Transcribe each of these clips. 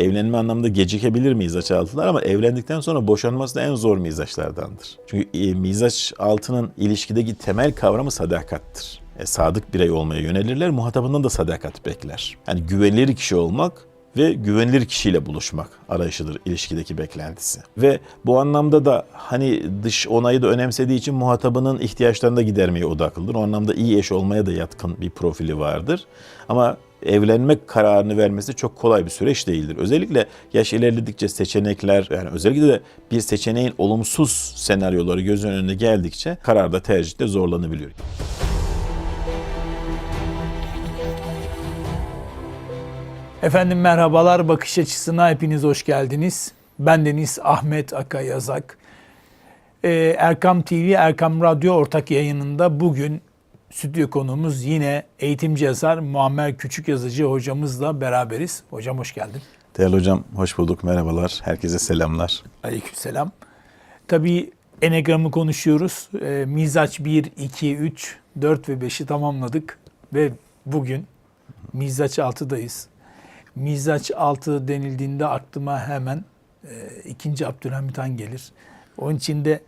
evlenme anlamında gecikebilir mizaç altılar ama evlendikten sonra boşanması da en zor mizaçlardandır. Çünkü e, mizaç altının ilişkideki temel kavramı sadakattır. E, sadık birey olmaya yönelirler, muhatabından da sadakat bekler. Yani güvenilir kişi olmak ve güvenilir kişiyle buluşmak arayışıdır ilişkideki beklentisi. Ve bu anlamda da hani dış onayı da önemsediği için muhatabının ihtiyaçlarını da gidermeye odaklıdır. O anlamda iyi eş olmaya da yatkın bir profili vardır. Ama evlenmek kararını vermesi çok kolay bir süreç değildir. Özellikle yaş ilerledikçe seçenekler yani özellikle de bir seçeneğin olumsuz senaryoları göz önüne geldikçe kararda tercihte zorlanabiliyor. Efendim merhabalar, bakış açısına hepiniz hoş geldiniz. Ben Deniz Ahmet Aka Yazak. Ee, Erkam TV, Erkam Radyo ortak yayınında bugün stüdyo konuğumuz yine eğitimci yazar Muammer Küçük Yazıcı hocamızla beraberiz. Hocam hoş geldin. Değerli hocam hoş bulduk merhabalar herkese selamlar. Aleykümselam. Tabii Enegram'ı konuşuyoruz. Ee, Mizaç 1, 2, 3, 4 ve 5'i tamamladık ve bugün Mizaç 6'dayız. Mizaç 6 denildiğinde aklıma hemen e, 2. Abdülhamit Han gelir. Onun için de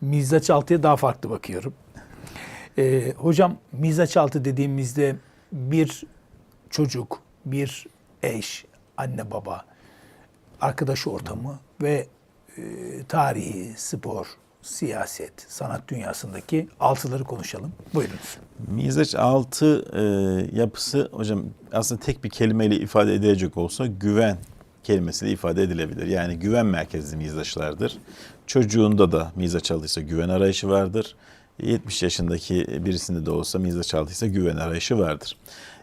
Mizaç 6'ya daha farklı bakıyorum. E, hocam Mizaç 6 dediğimizde bir çocuk, bir eş, anne baba, arkadaş ortamı ve e, tarihi, spor, siyaset, sanat dünyasındaki altıları konuşalım. Buyurunuz. Mizaç 6 e, yapısı hocam aslında tek bir kelimeyle ifade edilecek olsa güven kelimesiyle ifade edilebilir. Yani güven merkezli mizaçlardır. Çocuğunda da mizaç aldıysa güven arayışı vardır. 70 yaşındaki birisinde de olsa mizaç aldıysa güven arayışı vardır.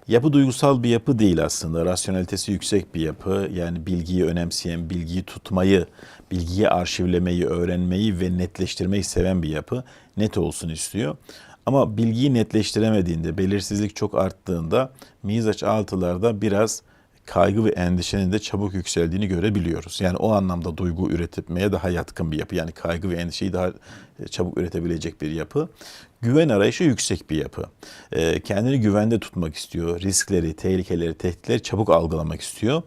Yapı duygusal bir yapı değil aslında. Rasyonalitesi yüksek bir yapı. Yani bilgiyi önemseyen, bilgiyi tutmayı, bilgiyi arşivlemeyi, öğrenmeyi ve netleştirmeyi seven bir yapı. Net olsun istiyor. Ama bilgiyi netleştiremediğinde, belirsizlik çok arttığında mizaç altılarda biraz kaygı ve endişenin de çabuk yükseldiğini görebiliyoruz. Yani o anlamda duygu üretmeye daha yatkın bir yapı. Yani kaygı ve endişeyi daha çabuk üretebilecek bir yapı. Güven arayışı yüksek bir yapı. Ee, kendini güvende tutmak istiyor. Riskleri, tehlikeleri, tehditleri çabuk algılamak istiyor.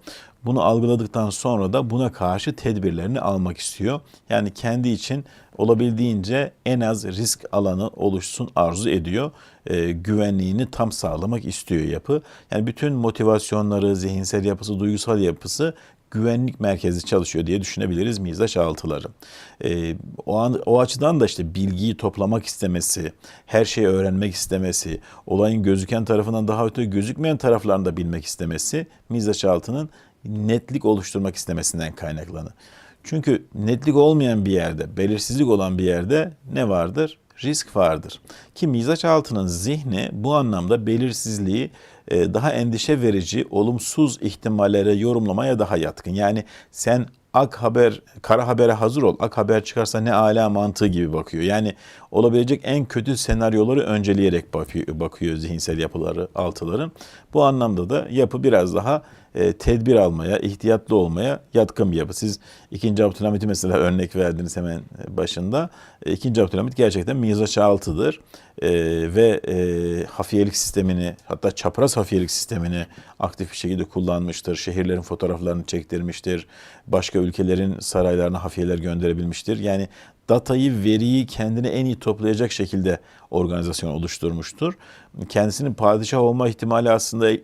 Bunu algıladıktan sonra da buna karşı tedbirlerini almak istiyor. Yani kendi için olabildiğince en az risk alanı oluşsun arzu ediyor. E, güvenliğini tam sağlamak istiyor yapı. Yani bütün motivasyonları, zihinsel yapısı, duygusal yapısı güvenlik merkezi çalışıyor diye düşünebiliriz mizaç altıları. E, o, an, o açıdan da işte bilgiyi toplamak istemesi, her şeyi öğrenmek istemesi, olayın gözüken tarafından daha öte gözükmeyen taraflarını da bilmek istemesi mizaç altının netlik oluşturmak istemesinden kaynaklanır. Çünkü netlik olmayan bir yerde, belirsizlik olan bir yerde ne vardır? Risk vardır. Ki mizaç altının zihni bu anlamda belirsizliği e, daha endişe verici, olumsuz ihtimallere yorumlamaya daha yatkın. Yani sen ak haber, kara habere hazır ol. Ak haber çıkarsa ne ala mantığı gibi bakıyor. Yani olabilecek en kötü senaryoları önceleyerek bakıyor, bakıyor zihinsel yapıları, altıların. Bu anlamda da yapı biraz daha e, tedbir almaya, ihtiyatlı olmaya yatkın bir yapı. Siz 2. Abdülhamit'i mesela örnek verdiniz hemen başında. E, 2. Abdülhamit gerçekten mizaç altıdır. E, ve e, hafiyelik sistemini hatta çapraz hafiyelik sistemini aktif bir şekilde kullanmıştır. Şehirlerin fotoğraflarını çektirmiştir. Başka ülkelerin saraylarına hafiyeler gönderebilmiştir. Yani datayı, veriyi kendine en iyi toplayacak şekilde organizasyon oluşturmuştur. Kendisinin padişah olma ihtimali aslında e,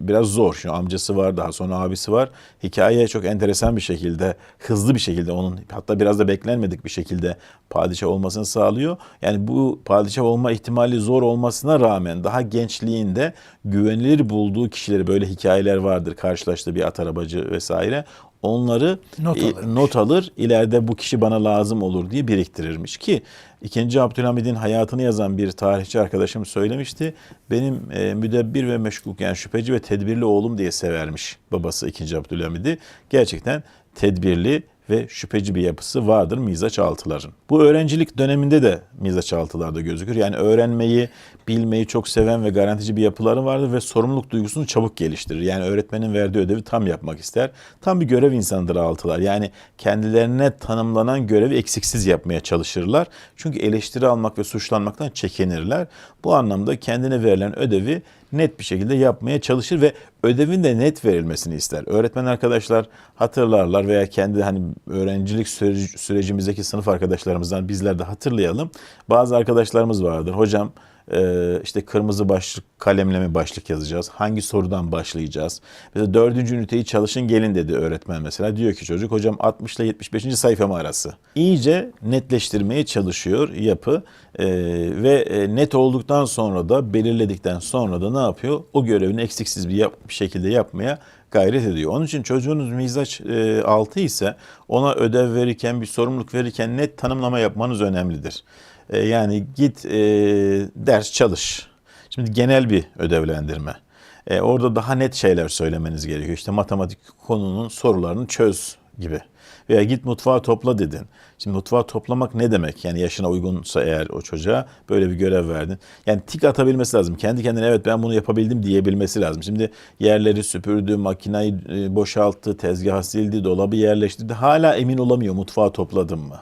biraz zor. Şu amcası var, daha sonra abisi var. Hikaye çok enteresan bir şekilde, hızlı bir şekilde onun hatta biraz da beklenmedik bir şekilde padişah olmasını sağlıyor. Yani bu padişah olma ihtimali zor olmasına rağmen daha gençliğinde güvenilir bulduğu kişileri böyle hikayeler vardır. Karşılaştığı bir at arabacı vesaire onları Not e, not alır. İleride bu kişi bana lazım olur diye biriktirirmiş ki 2. Abdülhamid'in hayatını yazan bir tarihçi arkadaşım söylemişti. Benim e, müdebbir ve meşgul yani şüpheci ve tedbirli oğlum diye severmiş babası 2. Abdülhamid'i. Gerçekten tedbirli ve şüpheci bir yapısı vardır mizaç altıların. Bu öğrencilik döneminde de mizaç altılarda gözükür. Yani öğrenmeyi, bilmeyi çok seven ve garantici bir yapıları vardır ve sorumluluk duygusunu çabuk geliştirir. Yani öğretmenin verdiği ödevi tam yapmak ister. Tam bir görev insanıdır altılar. Yani kendilerine tanımlanan görevi eksiksiz yapmaya çalışırlar. Çünkü eleştiri almak ve suçlanmaktan çekinirler. Bu anlamda kendine verilen ödevi net bir şekilde yapmaya çalışır ve ödevin de net verilmesini ister. Öğretmen arkadaşlar hatırlarlar veya kendi hani öğrencilik süreci- sürecimizdeki sınıf arkadaşlarımızdan bizler de hatırlayalım. Bazı arkadaşlarımız vardır. Hocam ee, işte kırmızı başlık kalemle mi başlık yazacağız? Hangi sorudan başlayacağız? Mesela dördüncü üniteyi çalışın gelin dedi öğretmen mesela. Diyor ki çocuk hocam 60 ile 75. sayfa mı arası? İyice netleştirmeye çalışıyor yapı Ee, ve e, net olduktan sonra da belirledikten sonra da ne yapıyor? O görevini eksiksiz bir, yap- bir şekilde yapmaya gayret ediyor. Onun için çocuğunuz mizaç e, altı ise ona ödev verirken bir sorumluluk verirken net tanımlama yapmanız önemlidir. E, yani git e, ders çalış. Şimdi genel bir ödevlendirme. E, orada daha net şeyler söylemeniz gerekiyor. İşte matematik konunun sorularını çöz gibi. Veya git mutfağı topla dedin. Şimdi mutfağı toplamak ne demek? Yani yaşına uygunsa eğer o çocuğa böyle bir görev verdin. Yani tik atabilmesi lazım. Kendi kendine evet ben bunu yapabildim diyebilmesi lazım. Şimdi yerleri süpürdü, makinayı e, boşalttı, tezgahı sildi, dolabı yerleştirdi. Hala emin olamıyor mutfağı topladım mı?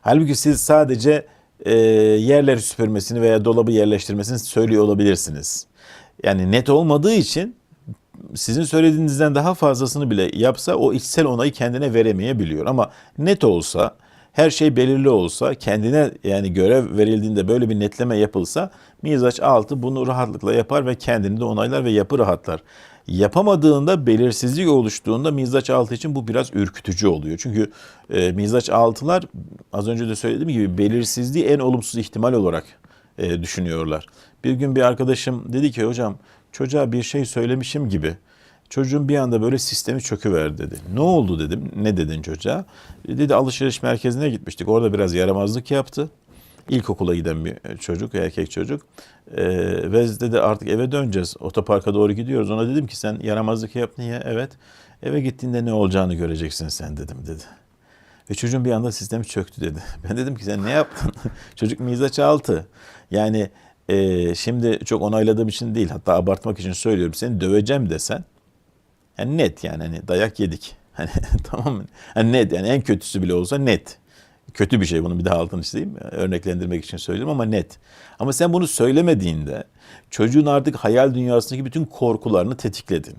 Halbuki siz sadece e, yerleri süpürmesini veya dolabı yerleştirmesini söylüyor olabilirsiniz. Yani net olmadığı için sizin söylediğinizden daha fazlasını bile yapsa o içsel onayı kendine veremeyebiliyor. Ama net olsa, her şey belirli olsa, kendine yani görev verildiğinde böyle bir netleme yapılsa mizaç altı bunu rahatlıkla yapar ve kendini de onaylar ve yapı rahatlar. Yapamadığında belirsizlik oluştuğunda mizaç altı için bu biraz ürkütücü oluyor. Çünkü e, mizaç altılar az önce de söylediğim gibi belirsizliği en olumsuz ihtimal olarak e, düşünüyorlar. Bir gün bir arkadaşım dedi ki hocam çocuğa bir şey söylemişim gibi. Çocuğun bir anda böyle sistemi çöküver dedi. Ne oldu dedim. Ne dedin çocuğa? E, Dedi alışveriş merkezine gitmiştik. Orada biraz yaramazlık yaptı. İlkokula giden bir çocuk, erkek çocuk. Ee, ve dedi artık eve döneceğiz. Otoparka doğru gidiyoruz. Ona dedim ki sen yaramazlık yap niye? Evet. Eve gittiğinde ne olacağını göreceksin sen dedim dedi. Ve çocuğun bir anda sistemi çöktü dedi. Ben dedim ki sen ne yaptın? Çocuk mizaç altı. Yani e, şimdi çok onayladığım için değil hatta abartmak için söylüyorum. Seni döveceğim desen yani net yani hani dayak yedik. Hani tamam mı? Hani net yani en kötüsü bile olsa net. Kötü bir şey bunu bir daha altını çizeyim. Örneklendirmek için söylüyorum ama net. Ama sen bunu söylemediğinde çocuğun artık hayal dünyasındaki bütün korkularını tetikledin.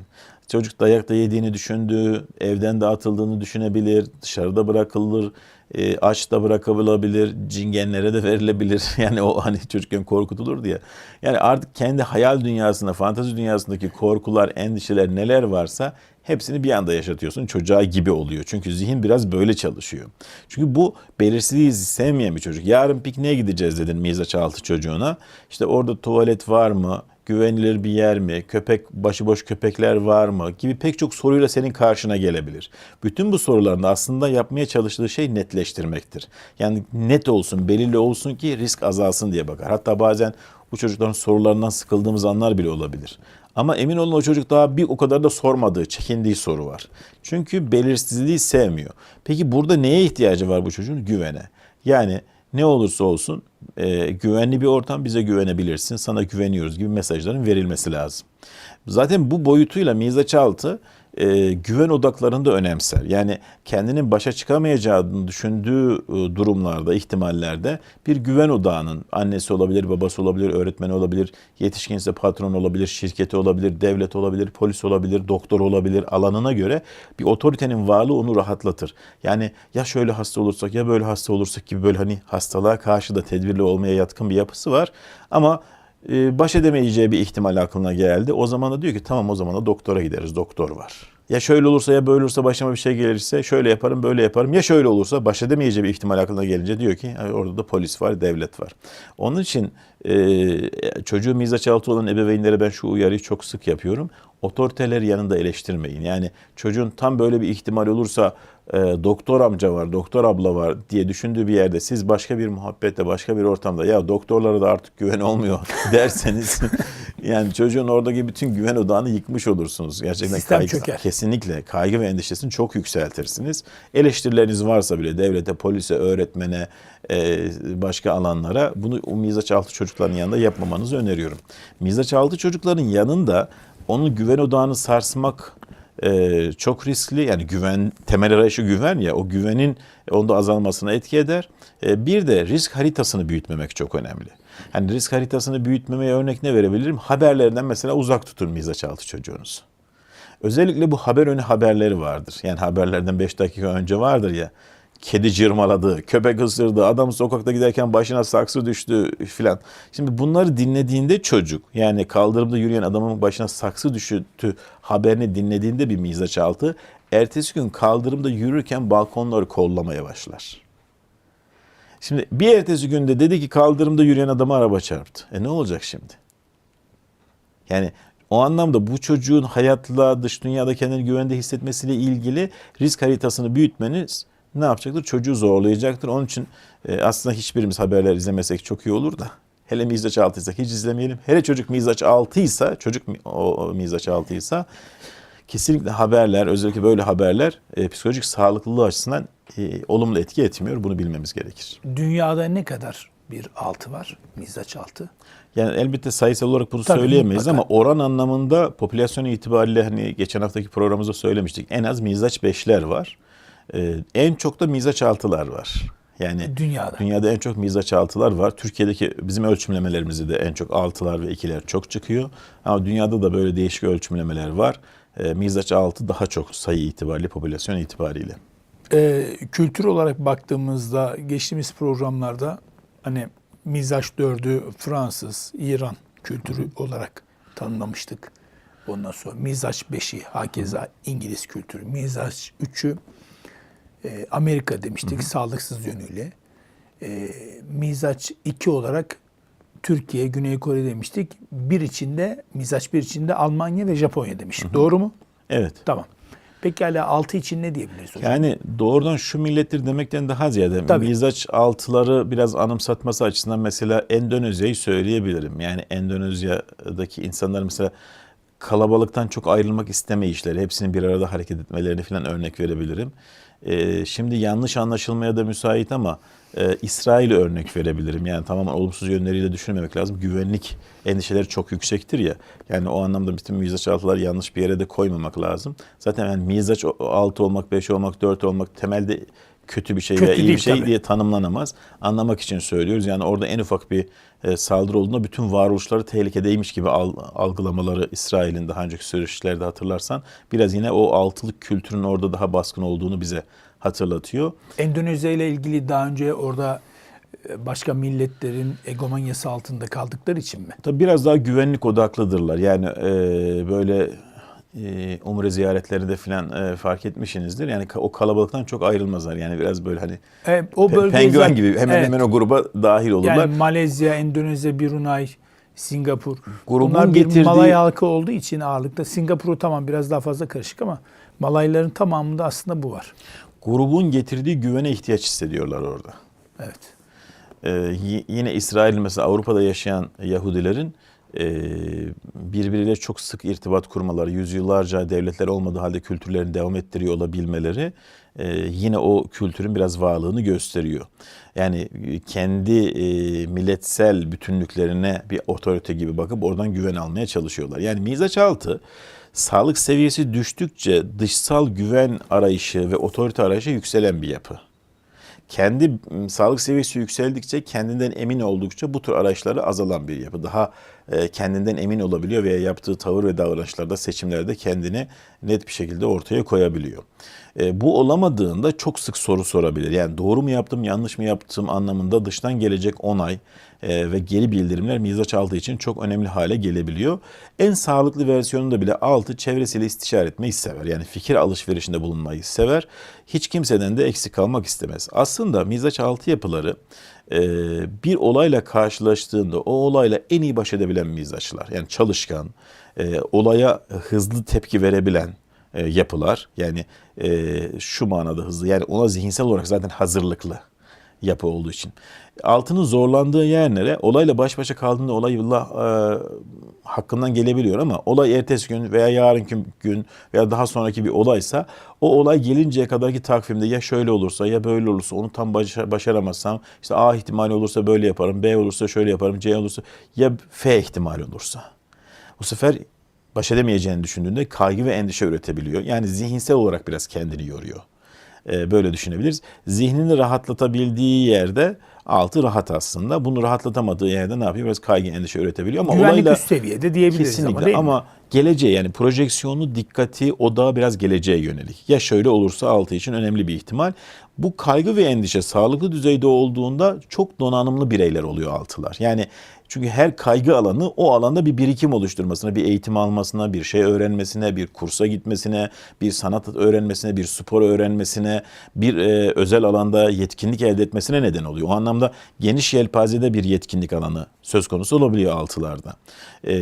Çocuk dayakta yediğini düşündü, evden de atıldığını düşünebilir, dışarıda bırakılır, e, aç da bırakılabilir, cingenlere de verilebilir. Yani o hani çocukken korkutulur diye. Yani artık kendi hayal dünyasında, fantezi dünyasındaki korkular, endişeler neler varsa hepsini bir anda yaşatıyorsun. Çocuğa gibi oluyor. Çünkü zihin biraz böyle çalışıyor. Çünkü bu belirsizliği sevmeyen bir çocuk. Yarın pikniğe gideceğiz dedin mizaç altı çocuğuna. İşte orada tuvalet var mı? güvenilir bir yer mi, köpek başıboş köpekler var mı gibi pek çok soruyla senin karşına gelebilir. Bütün bu soruların aslında yapmaya çalıştığı şey netleştirmektir. Yani net olsun, belirli olsun ki risk azalsın diye bakar. Hatta bazen bu çocukların sorularından sıkıldığımız anlar bile olabilir. Ama emin olun o çocuk daha bir o kadar da sormadığı, çekindiği soru var. Çünkü belirsizliği sevmiyor. Peki burada neye ihtiyacı var bu çocuğun? Güvene. Yani ne olursa olsun e, güvenli bir ortam bize güvenebilirsin, sana güveniyoruz gibi mesajların verilmesi lazım. Zaten bu boyutuyla mizaç altı e, güven odaklarını da önemser. Yani kendinin başa çıkamayacağını düşündüğü e, durumlarda, ihtimallerde bir güven odağının annesi olabilir, babası olabilir, öğretmeni olabilir, yetişkinse patron olabilir, şirketi olabilir, devlet olabilir, polis olabilir, doktor olabilir alanına göre bir otoritenin varlığı onu rahatlatır. Yani ya şöyle hasta olursak ya böyle hasta olursak gibi böyle hani hastalığa karşı da tedbirli olmaya yatkın bir yapısı var. Ama baş edemeyeceği bir ihtimal aklına geldi. O zaman da diyor ki tamam o zaman da doktora gideriz. Doktor var. Ya şöyle olursa ya böyle olursa başıma bir şey gelirse şöyle yaparım böyle yaparım. Ya şöyle olursa baş edemeyeceği bir ihtimal aklına gelince diyor ki "Ay, orada da polis var, devlet var. Onun için e, çocuğu mizaç altı olan ebeveynlere ben şu uyarıyı çok sık yapıyorum. Otoriteleri yanında eleştirmeyin. Yani çocuğun tam böyle bir ihtimal olursa e, doktor amca var, doktor abla var diye düşündüğü bir yerde siz başka bir muhabbette, başka bir ortamda ya doktorlara da artık güven olmuyor derseniz yani çocuğun oradaki bütün güven odağını yıkmış olursunuz. Gerçekten Sistem kaygı, çöker. kesinlikle kaygı ve endişesini çok yükseltirsiniz. Eleştirileriniz varsa bile devlete, polise, öğretmene, e, başka alanlara bunu mizaç altı çocukların yanında yapmamanızı öneriyorum. Mizaç altı çocukların yanında onun güven odağını sarsmak e, çok riskli. Yani güven, temel arayışı güven ya o güvenin onda azalmasına etki eder. E, bir de risk haritasını büyütmemek çok önemli. Hani risk haritasını büyütmemeye örnek ne verebilirim? Haberlerden mesela uzak tutun mizaç altı çocuğunuzu. Özellikle bu haber önü haberleri vardır. Yani haberlerden 5 dakika önce vardır ya. Kedi cırmaladı, köpek ısırdı, adam sokakta giderken başına saksı düştü filan. Şimdi bunları dinlediğinde çocuk yani kaldırımda yürüyen adamın başına saksı düştü haberini dinlediğinde bir mizaç altı ertesi gün kaldırımda yürürken balkonları kollamaya başlar. Şimdi bir ertesi günde dedi ki kaldırımda yürüyen adama araba çarptı. E ne olacak şimdi? Yani o anlamda bu çocuğun hayatla dış dünyada kendini güvende hissetmesiyle ilgili risk haritasını büyütmeniz ne yapacaktır? Çocuğu zorlayacaktır. Onun için e, aslında hiçbirimiz haberler izlemesek çok iyi olur da. Hele mizaç altıysa hiç izlemeyelim. Hele çocuk mizaç altıysa, çocuk mi- o, o mizaç altıysa kesinlikle haberler, özellikle böyle haberler e, psikolojik sağlıklılığı açısından e, olumlu etki etmiyor. Bunu bilmemiz gerekir. Dünyada ne kadar bir altı var? Mizaç altı. Yani elbette sayısal olarak bunu Tabii, söyleyemeyiz mutlaka. ama oran anlamında popülasyon itibariyle hani geçen haftaki programımızda söylemiştik. En az mizaç 5'ler var. Ee, en çok da mizaç 6'lar var. Yani Dünyada. dünyada en çok mizaç 6'lar var. Türkiye'deki bizim ölçümlemelerimizde de en çok 6'lar ve 2'ler çok çıkıyor. Ama dünyada da böyle değişik ölçümlemeler var. Ee, mizaç 6 daha çok sayı itibariyle, popülasyon itibariyle. Ee, kültür olarak baktığımızda geçtiğimiz programlarda hani mizaç dördü Fransız, İran kültürü olarak tanımlamıştık. Ondan sonra mizaç beşi hakeza İngiliz kültürü. Mizaç üçü e, Amerika demiştik sağlıksız yönüyle. E, mizaç iki olarak Türkiye, Güney Kore demiştik. Bir içinde, mizaç bir içinde Almanya ve Japonya demiştik. Doğru mu? Evet. Tamam. Pekala altı için ne diyebiliriz hocam? Yani doğrudan şu millettir demekten daha ziyade Tabii. mizaç altıları biraz anımsatması açısından mesela Endonezya'yı söyleyebilirim. Yani Endonezya'daki insanlar mesela kalabalıktan çok ayrılmak istemeyişleri, hepsinin bir arada hareket etmelerini falan örnek verebilirim. Ee, şimdi yanlış anlaşılmaya da müsait ama e, İsrail'e örnek verebilirim. Yani tamamen olumsuz yönleriyle düşünmemek lazım. Güvenlik endişeleri çok yüksektir ya. Yani o anlamda bütün mizaç altıları yanlış bir yere de koymamak lazım. Zaten yani mizaç altı olmak, beş olmak, dört olmak temelde kötü bir şey Kötü veya iyi bir şey tabii. diye tanımlanamaz. Anlamak için söylüyoruz. Yani orada en ufak bir e, saldırı olduğunda bütün varoluşları tehlikedeymiş gibi al- algılamaları İsrail'in daha önceki süreçlerde hatırlarsan biraz yine o altılık kültürün orada daha baskın olduğunu bize hatırlatıyor. Endonezya ile ilgili daha önce orada e, başka milletlerin egomanyası altında kaldıkları için mi? Tabii biraz daha güvenlik odaklıdırlar. Yani e, böyle e, umre ziyaretlerinde falan e, fark etmişsinizdir. Yani ka- o kalabalıktan çok ayrılmazlar. Yani biraz böyle hani E, o pe- bölge penguen zaten- gibi hemen Evet. hemen o gruba dahil olurlar. Yani Malezya, Endonezya, Brunei, Singapur. Grubun Bunlar bir getirdiği- Malay halkı olduğu için ağırlıkta. Singapur'u tamam biraz daha fazla karışık ama Malayların tamamında aslında bu var. Grubun getirdiği güvene ihtiyaç hissediyorlar orada. Evet. Ee, yine İsrail mesela Avrupa'da yaşayan Yahudilerin birbiriyle çok sık irtibat kurmaları, yüzyıllarca devletler olmadığı halde kültürlerini devam ettiriyor olabilmeleri e, yine o kültürün biraz varlığını gösteriyor. Yani e, kendi e, milletsel bütünlüklerine bir otorite gibi bakıp oradan güven almaya çalışıyorlar. Yani mizaç altı sağlık seviyesi düştükçe dışsal güven arayışı ve otorite arayışı yükselen bir yapı kendi sağlık seviyesi yükseldikçe kendinden emin oldukça bu tür araçları azalan bir yapı. Daha kendinden emin olabiliyor veya yaptığı tavır ve davranışlarda seçimlerde kendini net bir şekilde ortaya koyabiliyor. E, bu olamadığında çok sık soru sorabilir. Yani doğru mu yaptım, yanlış mı yaptım anlamında dıştan gelecek onay e, ve geri bildirimler mizaç altı için çok önemli hale gelebiliyor. En sağlıklı versiyonunda bile altı çevresiyle istişare etmeyi sever. Yani fikir alışverişinde bulunmayı sever. Hiç kimseden de eksik kalmak istemez. Aslında mizaç altı yapıları e, bir olayla karşılaştığında o olayla en iyi baş edebilen mizaçlar. Yani çalışkan, e, olaya hızlı tepki verebilen e, yapılar. Yani e, şu manada hızlı yani ona zihinsel olarak zaten hazırlıklı yapı olduğu için. Altının zorlandığı yerlere olayla baş başa kaldığında olay Allah e, hakkından gelebiliyor ama olay ertesi gün veya yarınki gün veya daha sonraki bir olaysa o olay gelinceye kadarki takvimde ya şöyle olursa ya böyle olursa onu tam başa- başaramazsam işte A ihtimali olursa böyle yaparım, B olursa şöyle yaparım, C olursa ya F ihtimali olursa. Bu sefer baş edemeyeceğini düşündüğünde kaygı ve endişe üretebiliyor. Yani zihinsel olarak biraz kendini yoruyor. Ee, böyle düşünebiliriz. Zihnini rahatlatabildiği yerde altı rahat aslında. Bunu rahatlatamadığı yerde ne yapıyor? Biraz kaygı endişe üretebiliyor ama Güvenlik olayla üst seviyede diyebiliriz kesinlikle ama değil ama, mi? geleceğe yani projeksiyonu, dikkati, odağı biraz geleceğe yönelik. Ya şöyle olursa altı için önemli bir ihtimal. Bu kaygı ve endişe sağlıklı düzeyde olduğunda çok donanımlı bireyler oluyor altılar. Yani çünkü her kaygı alanı o alanda bir birikim oluşturmasına, bir eğitim almasına, bir şey öğrenmesine, bir kursa gitmesine, bir sanat öğrenmesine, bir spor öğrenmesine, bir e, özel alanda yetkinlik elde etmesine neden oluyor. O anlamda geniş yelpazede bir yetkinlik alanı söz konusu olabiliyor altılarda. E,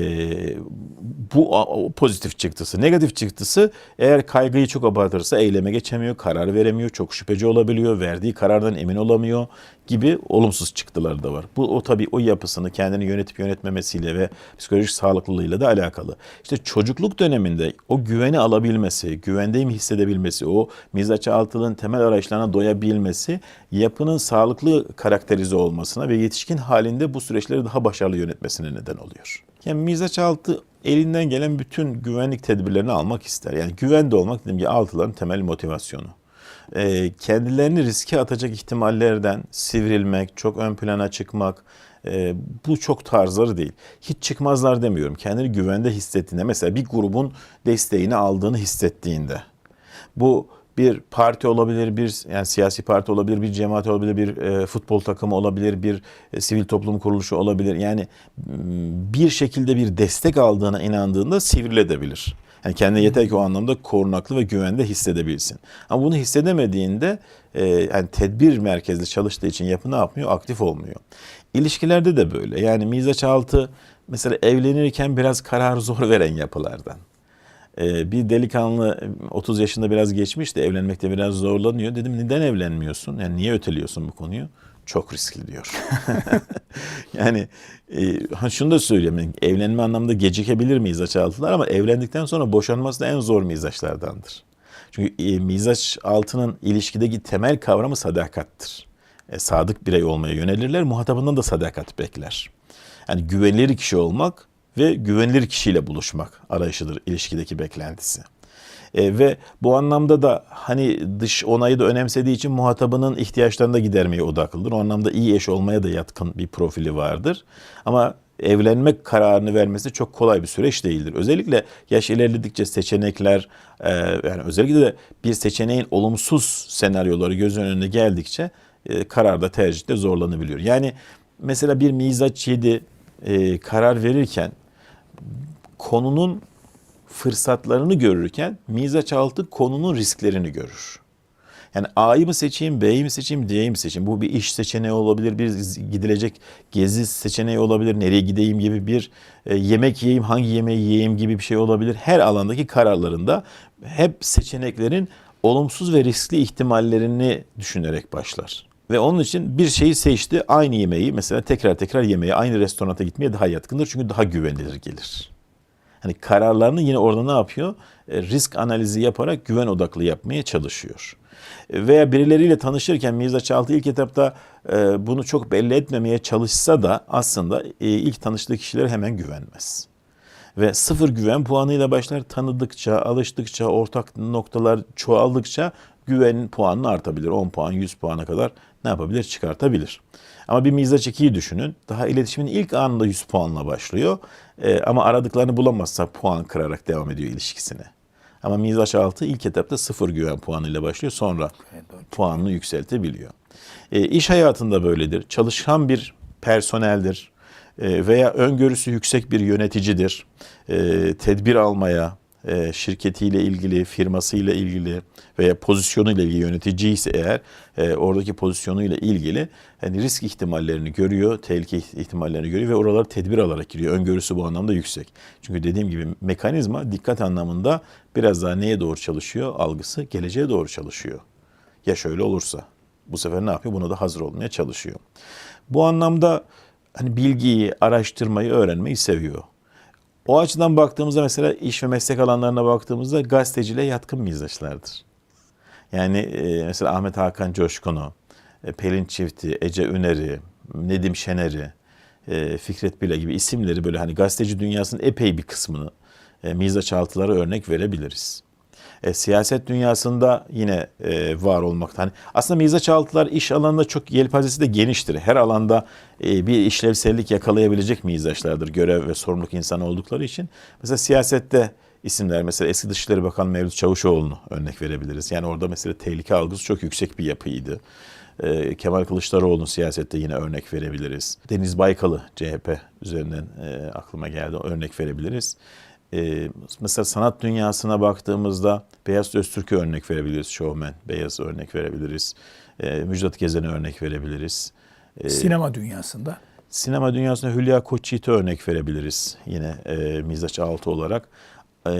bu pozitif çıktısı. Negatif çıktısı eğer kaygıyı çok abartırsa eyleme geçemiyor, karar veremiyor, çok şüpheci olabiliyor, verdiği karardan emin olamıyor gibi olumsuz çıktıları da var. Bu o tabii o yapısını kendini yönetip yönetmemesiyle ve psikolojik sağlıklılığıyla da alakalı. İşte çocukluk döneminde o güveni alabilmesi, güvendeyim hissedebilmesi, o mizaç altılığın temel arayışlarına doyabilmesi yapının sağlıklı karakterize olmasına ve yetişkin halinde bu süreçleri daha başarılı yönetmesine neden oluyor. Yani mizaç altı elinden gelen bütün güvenlik tedbirlerini almak ister. Yani güvende olmak dediğim gibi altıların temel motivasyonu e, kendilerini riske atacak ihtimallerden sivrilmek, çok ön plana çıkmak e, bu çok tarzları değil. Hiç çıkmazlar demiyorum. Kendini güvende hissettiğinde mesela bir grubun desteğini aldığını hissettiğinde bu bir parti olabilir, bir yani siyasi parti olabilir, bir cemaat olabilir, bir e, futbol takımı olabilir, bir e, sivil toplum kuruluşu olabilir. Yani bir şekilde bir destek aldığına inandığında sivrilebilir. Yani kendine yeter ki o anlamda korunaklı ve güvende hissedebilsin. Ama bunu hissedemediğinde e, yani tedbir merkezli çalıştığı için yapı ne yapmıyor? Aktif olmuyor. İlişkilerde de böyle. Yani mizaç altı mesela evlenirken biraz karar zor veren yapılardan. Ee, bir delikanlı 30 yaşında biraz geçmiş de evlenmekte biraz zorlanıyor. Dedim neden evlenmiyorsun? Yani niye öteliyorsun bu konuyu? Çok riskli diyor. yani e, ha şunu da söyleyeyim. evlenme anlamda gecikebilir mizaç altılar ama evlendikten sonra boşanması da en zor mizaçlardandır. Çünkü e, mizaç altının ilişkideki temel kavramı sadakattır. E, sadık birey olmaya yönelirler. Muhatabından da sadakat bekler. Yani güvenilir kişi olmak ve güvenilir kişiyle buluşmak arayışıdır ilişkideki beklentisi. E, ve bu anlamda da hani dış onayı da önemsediği için muhatabının ihtiyaçlarını da gidermeye odaklıdır. O anlamda iyi eş olmaya da yatkın bir profili vardır. Ama evlenmek kararını vermesi çok kolay bir süreç değildir. Özellikle yaş ilerledikçe seçenekler e, yani özellikle de bir seçeneğin olumsuz senaryoları göz önüne geldikçe e, kararda tercihte zorlanabiliyor. Yani mesela bir mizaç 7 e, karar verirken konunun fırsatlarını görürken mizaç altı konunun risklerini görür. Yani A'yı mı seçeyim, B'yi mi seçeyim, D'yi mi seçeyim? Bu bir iş seçeneği olabilir, bir gidilecek gezi seçeneği olabilir, nereye gideyim gibi bir e, yemek yiyeyim, hangi yemeği yiyeyim gibi bir şey olabilir. Her alandaki kararlarında hep seçeneklerin olumsuz ve riskli ihtimallerini düşünerek başlar. Ve onun için bir şeyi seçti, aynı yemeği mesela tekrar tekrar yemeye, aynı restoranta gitmeye daha yatkındır. Çünkü daha güvenilir gelir. Hani kararlarını yine orada ne yapıyor? E, risk analizi yaparak güven odaklı yapmaya çalışıyor. E, Veya birileriyle tanışırken Mizaç Altı ilk etapta e, bunu çok belli etmemeye çalışsa da aslında ilk tanıştığı kişilere hemen güvenmez. Ve sıfır güven puanıyla başlar. Tanıdıkça, alıştıkça, ortak noktalar çoğaldıkça güven puanı artabilir. 10 puan, 100 puana kadar ne yapabilir? Çıkartabilir. Ama bir mizaç 2'yi düşünün. Daha iletişimin ilk anında 100 puanla başlıyor. Ee, ama aradıklarını bulamazsa puan kırarak devam ediyor ilişkisine. Ama mizaç 6 ilk etapta sıfır güven puanıyla başlıyor. Sonra puanını yükseltebiliyor. E, iş hayatında böyledir. Çalışkan bir personeldir e, veya öngörüsü yüksek bir yöneticidir. E, tedbir almaya, e, şirketiyle ilgili, firmasıyla ilgili veya pozisyonuyla ilgili yönetici ise eğer e, oradaki pozisyonuyla ilgili hani risk ihtimallerini görüyor, tehlike ihtimallerini görüyor ve oralara tedbir alarak giriyor. Öngörüsü bu anlamda yüksek. Çünkü dediğim gibi mekanizma dikkat anlamında biraz daha neye doğru çalışıyor? Algısı geleceğe doğru çalışıyor. Ya şöyle olursa bu sefer ne yapıyor? Buna da hazır olmaya çalışıyor. Bu anlamda hani bilgiyi, araştırmayı, öğrenmeyi seviyor. O açıdan baktığımızda mesela iş ve meslek alanlarına baktığımızda gazeteciliğe yatkın mizaçlardır. Yani e, mesela Ahmet Hakan Coşkun'u, e, Pelin Çift'i, Ece Üner'i, Nedim Şener'i, e, Fikret Bile gibi isimleri böyle hani gazeteci dünyasının epey bir kısmını e, altılara örnek verebiliriz. E, siyaset dünyasında yine e, var olmakta. Hani aslında mizaç altılar iş alanında çok yelpazesi de geniştir. Her alanda e, bir işlevsellik yakalayabilecek mizaçlardır. Görev ve sorumluluk insanı oldukları için. Mesela siyasette isimler mesela eski Dışişleri Bakanı Mevlüt Çavuşoğlu'nu örnek verebiliriz. Yani orada mesela tehlike algısı çok yüksek bir yapıydı. Ee, Kemal Kılıçdaroğlu'nun siyasette yine örnek verebiliriz. Deniz Baykal'ı CHP üzerinden e, aklıma geldi örnek verebiliriz. Ee, mesela sanat dünyasına baktığımızda Beyaz Öztürk'ü örnek verebiliriz. Showman, Beyaz örnek verebiliriz. Ee, Müjdat Gezen'e örnek verebiliriz. Ee, Sinema dünyasında. Sinema dünyasında Hülya Koçyiğit'e örnek verebiliriz yine e, mizaç altı olarak. E,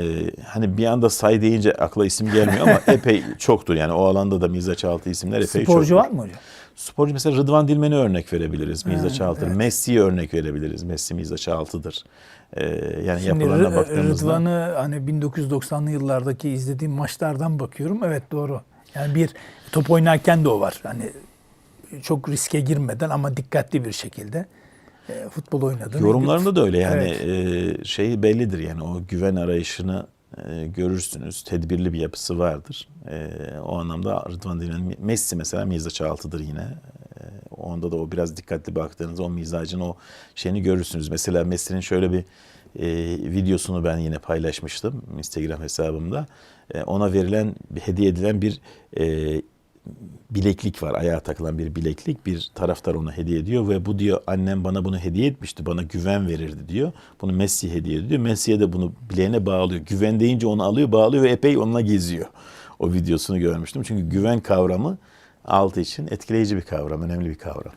hani bir anda say deyince akla isim gelmiyor ama epey çoktur. Yani o alanda da mizaç altı isimler epey Sporcu çoktur. var mı hocam? Sporcu mesela Rıdvan Dilmen'e örnek verebiliriz mizaç Ha, altı. evet. Messi'ye örnek verebiliriz. Messi mizaç altıdır. E, yani Şimdi yapılarına Rı- baktığımızda. Rıdvan'ı hani 1990'lı yıllardaki izlediğim maçlardan bakıyorum. Evet doğru. Yani bir top oynarken de o var. Hani çok riske girmeden ama dikkatli bir şekilde e, futbol oynadığını Yorumlarında da öyle yani Evet. e, şey bellidir yani o güven arayışını e, görürsünüz. Tedbirli bir yapısı vardır. E, o anlamda Rıdvan Dilmen, Messi mesela mizaç altıdır yine. Onda da o biraz dikkatli baktığınızda o mizacın o şeyini görürsünüz. Mesela Messi'nin şöyle bir e, videosunu ben yine paylaşmıştım Instagram hesabımda. E, ona verilen, hediye edilen bir e, bileklik var. Ayağa takılan bir bileklik. Bir taraftar ona hediye ediyor ve bu diyor annem bana bunu hediye etmişti. Bana güven verirdi diyor. Bunu Messi hediye ediyor. Messi'ye de bunu bileğine bağlıyor. Güven deyince onu alıyor, bağlıyor ve epey onunla geziyor. O videosunu görmüştüm. Çünkü güven kavramı altı için etkileyici bir kavram, önemli bir kavram.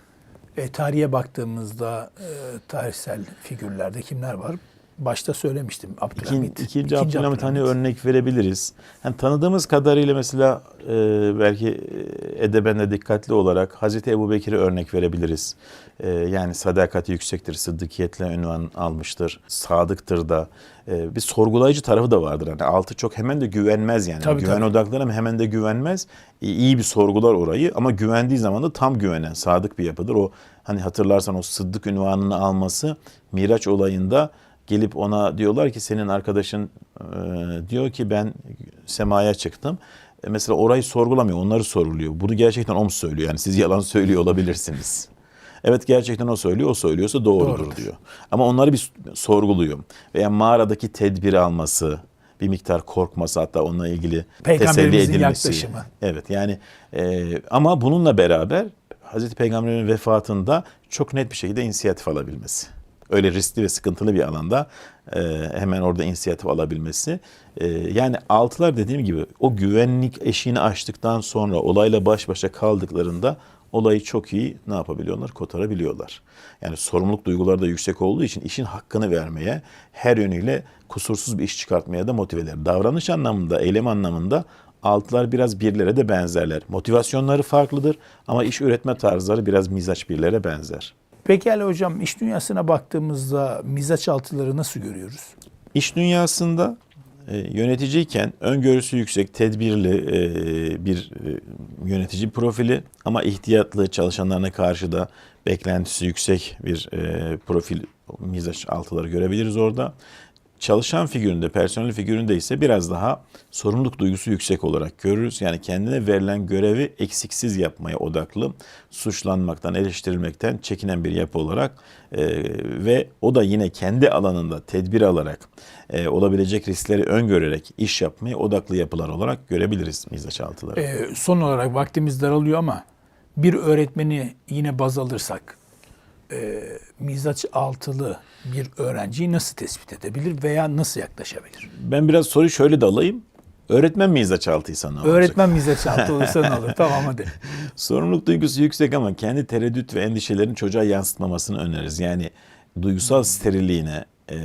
E, tarihe baktığımızda e, tarihsel figürlerde kimler var? Başta söylemiştim. Abdülhamit. İkinci, ikinci Abdülhamit hani örnek verebiliriz. Yani tanıdığımız kadarıyla mesela e, belki e, edeben de dikkatli olarak Hazreti Ebu Bekir'e örnek verebiliriz. E, yani sadakati yüksektir, sıddıkiyetle ünvan almıştır, sadıktır da. E, bir sorgulayıcı tarafı da vardır. Yani altı çok hemen de güvenmez yani. Tabii, Güven tabii. odaklı ama hemen de güvenmez. E, iyi bir sorgular orayı ama güvendiği zaman da tam güvenen, sadık bir yapıdır. O hani hatırlarsan o sıddık ünvanını alması Miraç olayında gelip ona diyorlar ki senin arkadaşın e, diyor ki ben semaya çıktım. E, mesela orayı sorgulamıyor, onları sorguluyor. Bunu gerçekten o mu söylüyor? Yani siz yalan söylüyor olabilirsiniz. Evet gerçekten o söylüyor, o söylüyorsa doğrudur, Doğrudur. diyor. Ama onları bir sorguluyor. Veya mağaradaki tedbiri alması, bir miktar korkması hatta onunla ilgili teselli edilmesi. yaklaşımı. Evet yani e, ama bununla beraber Hazreti Peygamber'in vefatında çok net bir şekilde inisiyatif alabilmesi. Öyle riskli ve sıkıntılı bir alanda e, hemen orada inisiyatif alabilmesi. E, yani altılar dediğim gibi o güvenlik eşiğini açtıktan sonra olayla baş başa kaldıklarında olayı çok iyi ne yapabiliyorlar? Kotarabiliyorlar. Yani sorumluluk duyguları da yüksek olduğu için işin hakkını vermeye, her yönüyle kusursuz bir iş çıkartmaya da motiveler. Davranış anlamında, eylem anlamında altılar biraz birlere de benzerler. Motivasyonları farklıdır ama iş üretme tarzları biraz mizaç birlere benzer. Pekala hocam iş dünyasına baktığımızda mizaç altıları nasıl görüyoruz? İş dünyasında e, yöneticiyken öngörüsü yüksek, tedbirli e, bir e, yönetici profili ama ihtiyatlı çalışanlarına karşı da beklentisi yüksek bir e, profil mizaç altıları görebiliriz orada. Çalışan figüründe, personel figüründe ise biraz daha sorumluluk duygusu yüksek olarak görürüz. Yani kendine verilen görevi eksiksiz yapmaya odaklı, suçlanmaktan, eleştirilmekten çekinen bir yapı olarak e, ve o da yine kendi alanında tedbir alarak, e, olabilecek riskleri öngörerek iş yapmaya odaklı yapılar olarak görebiliriz mizaç altıları. E, son olarak vaktimiz daralıyor ama bir öğretmeni yine baz alırsak e, mizaç altılı bir öğrenciyi nasıl tespit edebilir veya nasıl yaklaşabilir? Ben biraz soruyu şöyle de alayım. Öğretmen mizaç altıysa ne olacak? Öğretmen mizaç altı olursa ne olur? Tamam hadi. Sorumluluk duygusu yüksek ama kendi tereddüt ve endişelerini çocuğa yansıtmamasını öneririz. Yani duygusal sterilliğine, e,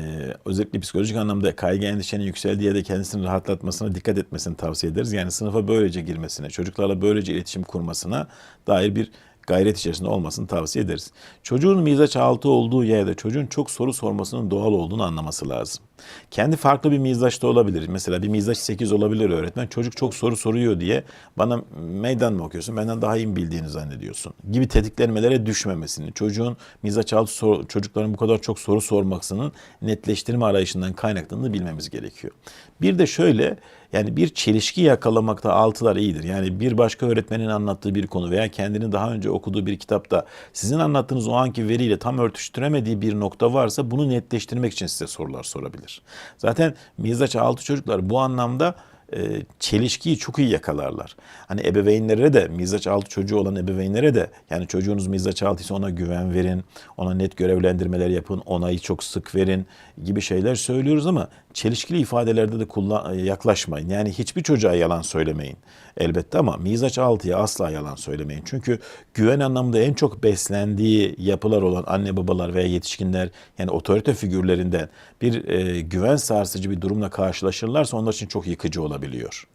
özellikle psikolojik anlamda kaygı endişenin yükseldiği yerde kendisini rahatlatmasına dikkat etmesini tavsiye ederiz. Yani sınıfa böylece girmesine, çocuklarla böylece iletişim kurmasına dair bir gayret içerisinde olmasını tavsiye ederiz. Çocuğun mizaç altı olduğu yerde çocuğun çok soru sormasının doğal olduğunu anlaması lazım. Kendi farklı bir mizaçta olabilir. Mesela bir mizaç 8 olabilir öğretmen. Çocuk çok soru soruyor diye bana meydan mı okuyorsun? Benden daha iyi mi bildiğini zannediyorsun? Gibi tetiklenmelere düşmemesini, çocuğun mizaç altı sor- çocukların bu kadar çok soru sormasının netleştirme arayışından kaynaklandığını bilmemiz gerekiyor. Bir de şöyle Yani bir çelişki yakalamakta altılar iyidir. Yani bir başka öğretmenin anlattığı bir konu veya kendinin daha önce okuduğu bir kitapta sizin anlattığınız o anki veriyle tam örtüştüremediği bir nokta varsa bunu netleştirmek için size sorular sorabilir. Zaten mizaç altı çocuklar bu anlamda e, çelişkiyi çok iyi yakalarlar. Hani ebeveynlere de mizaç altı çocuğu olan ebeveynlere de yani çocuğunuz mizaç altıysa ona güven verin, ona net görevlendirmeler yapın, onayı çok sık verin gibi şeyler söylüyoruz ama çelişkili ifadelerde de kullan, yaklaşmayın. Yani hiçbir çocuğa yalan söylemeyin elbette ama mizaç altıya asla yalan söylemeyin. Çünkü güven anlamında en çok beslendiği yapılar olan anne babalar veya yetişkinler yani otorite figürlerinden bir e, güven sarsıcı bir durumla karşılaşırlarsa onlar için çok yıkıcı olabiliyor.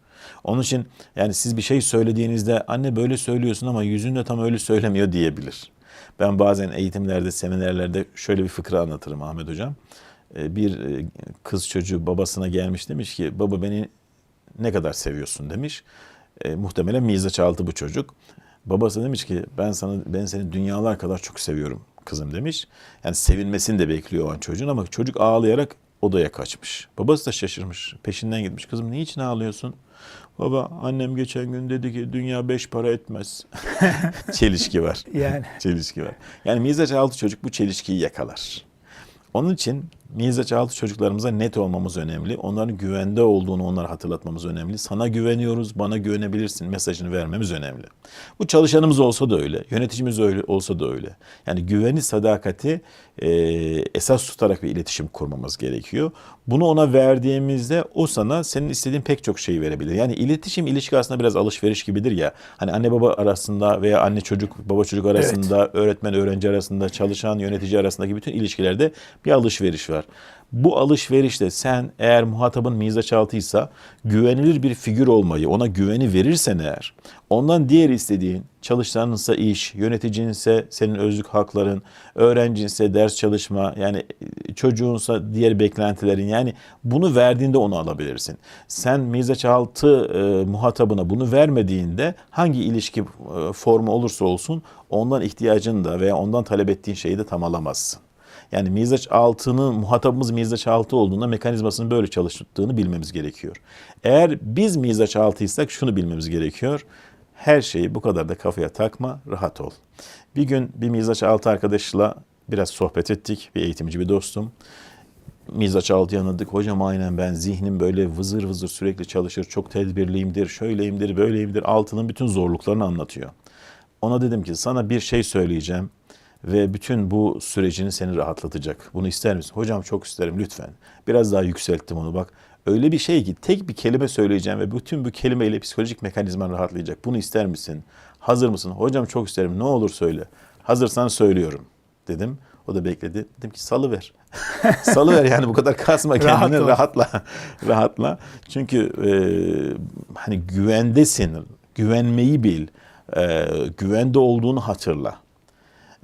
Onun için yani siz bir şey söylediğinizde anne böyle söylüyorsun ama yüzünde tam öyle söylemiyor diyebilir. Ben bazen eğitimlerde, seminerlerde şöyle bir fıkra anlatırım Ahmet Hocam. Ee, Bir e, kız çocuğu babasına gelmiş demiş ki baba beni ne kadar seviyorsun demiş. E, muhtemelen mizaç altı bu çocuk. Babası demiş ki ben sana ben seni dünyalar kadar çok seviyorum kızım demiş. Yani sevinmesini de bekliyor o an çocuğun ama çocuk ağlayarak odaya kaçmış. Babası da şaşırmış. Peşinden gitmiş. Kızım niçin ağlıyorsun? Baba annem geçen gün dedi ki dünya beş para etmez. Çelişki var. Yani çelişki var. Yani mizaç altı çocuk bu çelişkiyi yakalar. Onun için mizaç altı çocuklarımıza net olmamız önemli. Onların güvende olduğunu onlara hatırlatmamız önemli. Sana güveniyoruz, bana güvenebilirsin mesajını vermemiz önemli. Bu çalışanımız olsa da öyle, yöneticimiz öyle olsa da öyle. Yani güveni, sadakati e, esas tutarak bir iletişim kurmamız gerekiyor. Bunu ona verdiğimizde o sana senin istediğin pek çok şeyi verebilir. Yani iletişim ilişki aslında biraz alışveriş gibidir ya. Hani anne baba arasında veya anne çocuk, baba çocuk arasında, öğretmen öğrenci arasında, çalışan yönetici arasındaki bütün ilişkilerde bir alışveriş var. Bu alışverişte sen eğer muhatabın mizaç altıysa güvenilir bir figür olmayı, ona güveni verirsen eğer, ondan diğer istediğin, çalışanınsa iş, yöneticinse senin özlük hakların, öğrencinse ders çalışma, yani çocuğunsa diğer beklentilerin, yani bunu verdiğinde onu alabilirsin. Sen mizaç altı e, muhatabına bunu vermediğinde hangi ilişki e, formu olursa olsun ondan ihtiyacını da veya ondan talep ettiğin şeyi de tam alamazsın. Yani mizaç altının muhatabımız mizaç altı olduğunda mekanizmasının böyle çalıştığını bilmemiz gerekiyor. Eğer biz mizaç altıysak şunu bilmemiz gerekiyor. Her şeyi bu kadar da kafaya takma, rahat ol. Bir gün bir mizaç altı arkadaşla biraz sohbet ettik. Bir eğitimci, bir dostum. Mizaç altı yanıldık. Hocam aynen ben zihnim böyle vızır vızır sürekli çalışır. Çok tedbirliyimdir, şöyleyimdir, böyleyimdir. Altının bütün zorluklarını anlatıyor. Ona dedim ki sana bir şey söyleyeceğim ve bütün bu sürecini seni rahatlatacak. Bunu ister misin? Hocam çok isterim lütfen. Biraz daha yükselttim onu bak. Öyle bir şey ki tek bir kelime söyleyeceğim ve bütün bu kelimeyle psikolojik mekanizman rahatlayacak. Bunu ister misin? Hazır mısın? Hocam çok isterim. Ne olur söyle. Hazırsan söylüyorum dedim. O da bekledi. Dedim ki salı ver. salı ver yani bu kadar kasma kendini Rahat rahatla. rahatla. Çünkü e, hani güvendesin. Güvenmeyi bil. E, güvende olduğunu hatırla.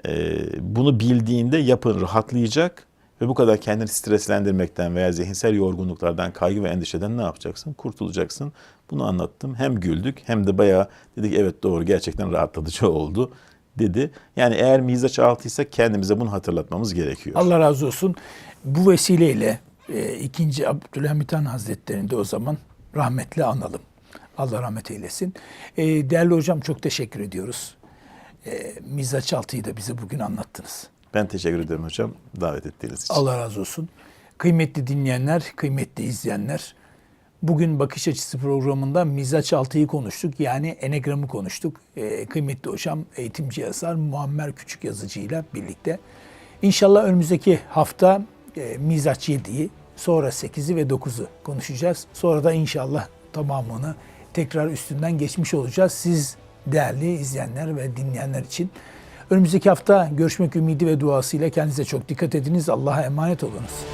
Ee, bunu bildiğinde yapın rahatlayacak ve bu kadar kendini streslendirmekten veya zihinsel yorgunluklardan, kaygı ve endişeden ne yapacaksın? Kurtulacaksın. Bunu anlattım. Hem güldük hem de bayağı dedik evet doğru gerçekten rahatlatıcı oldu dedi. Yani eğer mizaç altıysa kendimize bunu hatırlatmamız gerekiyor. Allah razı olsun. Bu vesileyle e, 2. Abdülhamit Han Hazretleri'ni de o zaman rahmetle analım. Allah rahmet eylesin. E, değerli hocam çok teşekkür ediyoruz. E, Mizaç Altı'yı da bize bugün anlattınız. Ben teşekkür ederim hocam davet ettiğiniz için. Allah razı olsun. Kıymetli dinleyenler, kıymetli izleyenler. Bugün Bakış Açısı programında Mizaç Altı'yı konuştuk. Yani Enegram'ı konuştuk. Ee, kıymetli hocam eğitimci yazar Muammer Küçük Yazıcı ile birlikte. İnşallah önümüzdeki hafta e, Mizaç 7'yi, sonra 8'i ve 9'u konuşacağız. Sonra da inşallah tamamını tekrar üstünden geçmiş olacağız. Siz değerli izleyenler ve dinleyenler için. Önümüzdeki hafta görüşmek ümidi ve duasıyla kendinize çok dikkat ediniz. Allah'a emanet olunuz.